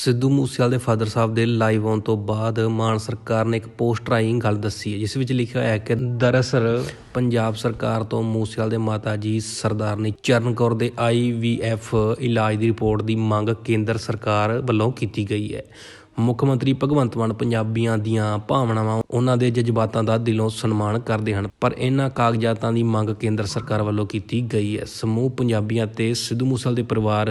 ਸਿੱਧੂ ਮੂਸੇਵਾਲੇ ਦੇ ਫਾਦਰ ਸਾਹਿਬ ਦੇ ਲਾਈਵ ਆਉਣ ਤੋਂ ਬਾਅਦ ਮਾਨ ਸਰਕਾਰ ਨੇ ਇੱਕ ਪੋਸਟ ਰਾਹੀਂ ਗੱਲ ਦੱਸੀ ਹੈ, ਜਿਸ ਵਿੱਚ ਲਿਖਿਆ ਹੋਇਆ ਹੈ ਕਿ ਦਰਅਸਲ ਪੰਜਾਬ ਸਰਕਾਰ ਤੋਂ ਮੂਸੇਵਾਲੇ ਦੇ ਮਾਤਾ ਜੀ ਸਰਦਾਰਨੀ ਚਰਨ ਕੌਰ ਦੇ ਆਈਵੀਐਫ ਇਲਾਜ ਦੀ ਰਿਪੋਰਟ ਦੀ ਮੰਗ ਕੇਂਦਰ ਸਰਕਾਰ ਵੱਲੋਂ ਕੀਤੀ ਗਈ ਹੈ। ਮੁੱਖ ਮੰਤਰੀ ਭਗਵੰਤ ਮਾਨ ਪੰਜਾਬੀਆਂ ਦੀਆਂ ਭਾਵਨਾਵਾਂ ਉਹਨਾਂ ਦੇ ਜਜ਼ਬਾਤਾਂ ਦਾ ਦਿਲੋਂ ਸਨਮਾਨ ਕਰਦੇ ਹਨ, ਪਰ ਇਹਨਾਂ ਕਾਗਜ਼ਾਤਾਂ ਦੀ ਮੰਗ ਕੇਂਦਰ ਸਰਕਾਰ ਵੱਲੋਂ ਕੀਤੀ ਗਈ ਹੈ। ਸਮੂਹ ਪੰਜਾਬੀਆਂ ਤੇ ਸਿੱਧੂ ਮੂਸੇਵਾਲੇ ਦੇ ਪਰਿਵਾਰ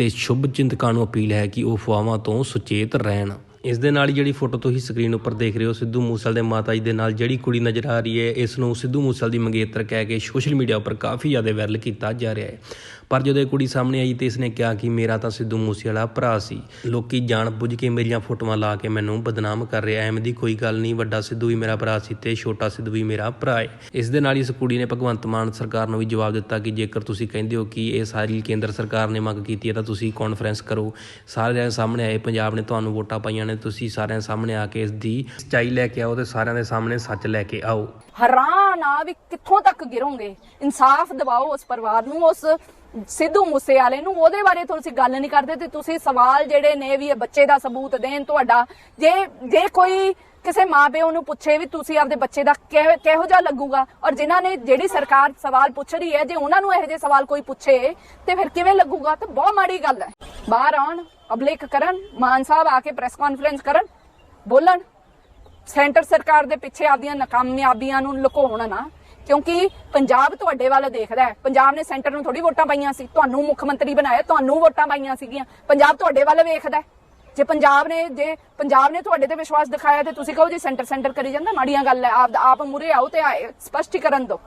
ਤੇ ਸ਼ੁਭ ਚਿੰਤਕਾਂ ਨੂੰ ਅਪੀਲ ਹੈ ਕਿ ਉਹ ਅਫਵਾਹਾਂ ਤੋਂ ਸੁਚੇਤ ਰਹਿਣ। ਇਸ ਦੇ ਨਾਲ ਹੀ ਜਿਹੜੀ ਫੋਟੋ ਤੁਸੀਂ ਸਕਰੀਨ ਉੱਪਰ ਦੇਖ ਰਹੇ ਹੋ, ਸਿੱਧੂ ਮੂਸੇਵਾਲੇ ਦੇ ਮਾਤਾ ਜੀ ਦੇ ਨਾਲ ਜਿਹੜੀ ਕੁੜੀ ਨਜ਼ਰ ਆ ਰਹੀ ਹੈ, ਇਸ ਨੂੰ ਸਿੱਧੂ ਮੂਸੇਵਾਲੇ ਦੀ ਮੰਗੇਤਰ ਕਹਿ ਕੇ ਸੋਸ਼ਲ ਮੀਡੀਆ ਉੱਪਰ ਕਾਫੀ ਜ਼ਿਆਦਾ ਵਾਇਰਲ ਕੀਤਾ ਜਾ ਰਿਹਾ ਹੈ। ਪਰ ਜਦੋਂ ਇਹ ਕੁੜੀ ਸਾਹਮਣੇ ਆਈ ਤੇ ਇਸਨੇ ਕਿਹਾ ਕਿ ਮੇਰਾ ਤਾਂ ਸਿੱਧੂ ਮੂਸੇਵਾਲਾ ਭਰਾ ਸੀ। ਲੋਕੀ ਜਾਣ ਬੁੱਝ ਕੇ ਮੇਰੀਆਂ ਫੋਟੋਆਂ ਲਾ ਕੇ ਮੈਨੂੰ ਬਦਨਾਮ ਕਰ ਰਿਹਾ ਐਵੇਂ ਦੀ ਕੋਈ ਗੱਲ ਨਹੀਂ, ਵੱਡਾ ਸਿੱਧੂ ਵੀ ਮੇਰਾ ਭਰਾ ਸੀ ਤੇ ਛੋਟਾ ਸਿੱਧੂ ਵੀ ਮੇਰਾ ਭਰਾ ਹੈ। ਇਸ ਦੇ ਨਾਲ ਇਸ ਕੁੜੀ ਨੇ ਭਗਵੰਤ ਮਾਨ ਸਰਕਾਰ ਨੂੰ ਵੀ ਜਵਾਬ ਦਿੱਤਾ ਕਿ ਜੇਕਰ ਤੁਸੀਂ ਕਹਿੰਦੇ ਹੋ ਕਿ ਇਹ ਸਾਰੀ ਕੇਂਦਰ ਸਰਕਾਰ ਨੇ ਮੰਗ ਕੀਤੀ ਹੈ ਤਾਂ ਤੁਸੀਂ ਕਾਨਫਰੰਸ ਕਰੋ। ਸਾਰਿਆਂ ਦੇ ਸਾਹਮਣੇ ਆਏ, ਪੰਜਾਬ ਨੇ ਤੁਹਾਨੂੰ ਵੋਟਾਂ ਪਾਈਆਂ ਨੇ, ਤੁਸੀਂ ਸਾਰਿਆਂ ਦੇ ਸਾਹਮਣੇ ਆ ਕੇ ਇਸ ਦੀ ਸੱਚਾਈ ਲੈ ਕੇ ਆਓ ਤੇ ਸਾਰਿਆਂ ਦੇ ਸਾਹਮਣੇ ਸੱਚ ਲੈ ਕੇ ਆਓ। ਹੈਰਾਨ ਆ ਵੀ ਕਿੱਥੋਂ ਤੱਕ ਗਿਰੋਗੇ। ਇਨਸਾਫ ਦਿਵਾਓ ਉਸ ਪਰਿਵਾਰ ਨੂੰ, ਉਸ ਸਿੱਧੂ ਮੂਸੇਵਾਲੇ ਨੂੰ ਉਹਦੇ ਬਾਰੇ ਤੁਸੀਂ ਗੱਲ ਨਹੀਂ ਕਰਦੇ ਤੇ ਤੁਸੀਂ ਸਵਾਲ ਜਿਹੜੇ ਨੇ ਵੀ ਇਹ ਬੱਚੇ ਦਾ ਸਬੂਤ ਦੇਣ ਤੁਹਾਡਾ, ਜੇ ਜੇ ਕੋਈ ਕਿਸੇ ਮਾਪਿਓ ਨੂੰ ਪੁੱਛੇ ਵੀ ਤੁਸੀਂ ਆਪਦੇ ਬੱਚੇ ਦਾ ਕਿਹੋ ਜਿਹਾ ਲੱਗੂਗਾ, ਔਰ ਜਿਨ੍ਹਾਂ ਨੇ ਜਿਹੜੀ ਸਰਕਾਰ ਸਵਾਲ ਪੁੱਛ ਰਹੀ ਹੈ, ਜੇ ਉਹਨਾਂ ਨੂੰ ਇਹੋ ਜਿਹੇ ਸਵਾਲ ਕੋਈ ਪੁੱਛੇ, ਤੇ ਫਿਰ ਕਿਵੇਂ ਲੱਗੂਗਾ? ਤਾਂ ਬਹੁਤ ਮਾੜੀ ਗੱਲ ਹੈ। ਬਾਹਰ ਆਉਣ ਪਬਲਿਕ ਕਰਨ, ਮਾਨ ਸਾਹਿਬ ਆ ਕੇ ਪ੍ਰੈਸ ਕਾਨਫਰੰਸ ਕਰਨ, ਬੋਲਣ। ਸੈਂਟਰ ਸਰਕਾਰ ਦੇ ਪਿੱਛੇ ਆਪਦੀਆਂ ਨਾਕਾਮਯਾਬੀਆਂ ਨੂੰ ਲੁਕਾਉਣ ਨਾ। ਕਿਉਂਕਿ ਪੰਜਾਬ ਤੁਹਾਡੇ ਵੱਲ ਦੇਖਦਾ ਹੈ। ਪੰਜਾਬ ਨੇ ਸੈਂਟਰ ਨੂੰ ਥੋੜੀ ਵੋਟਾਂ ਪਾਈਆਂ ਸੀ। ਤੁਹਾਨੂੰ ਮੁੱਖ ਮੰਤਰੀ ਬਣਾਇਆ, ਤੁਹਾਨੂੰ ਵੋਟਾਂ ਪਾਈਆਂ ਸੀਗੀਆਂ। ਪੰਜਾਬ ਤੁਹਾਡੇ ਵੱਲ ਵੇਖਦਾ ਹੈ। ਜੇ ਪੰਜਾਬ ਨੇ ਜੇ ਪੰਜਾਬ ਨੇ ਤੁਹਾਡੇ ਤੇ ਵਿਸ਼ਵਾਸ ਦਿਖਾਇਆ ਤੇ ਤੁਸੀਂ ਕਹੋ ਜੀ ਸੈਂਟਰ ਸੈਂਟਰ ਕਰੀ ਜਾਂਦਾ, ਮਾੜੀਆਂ ਗੱਲ ਹੈ। ਆਪ ਆਪ ਮੁਰੇ ਆਓ ਤੇ ਆਏ- ਸਪਸ਼ਟੀਕਰਨ ਦਿਓ।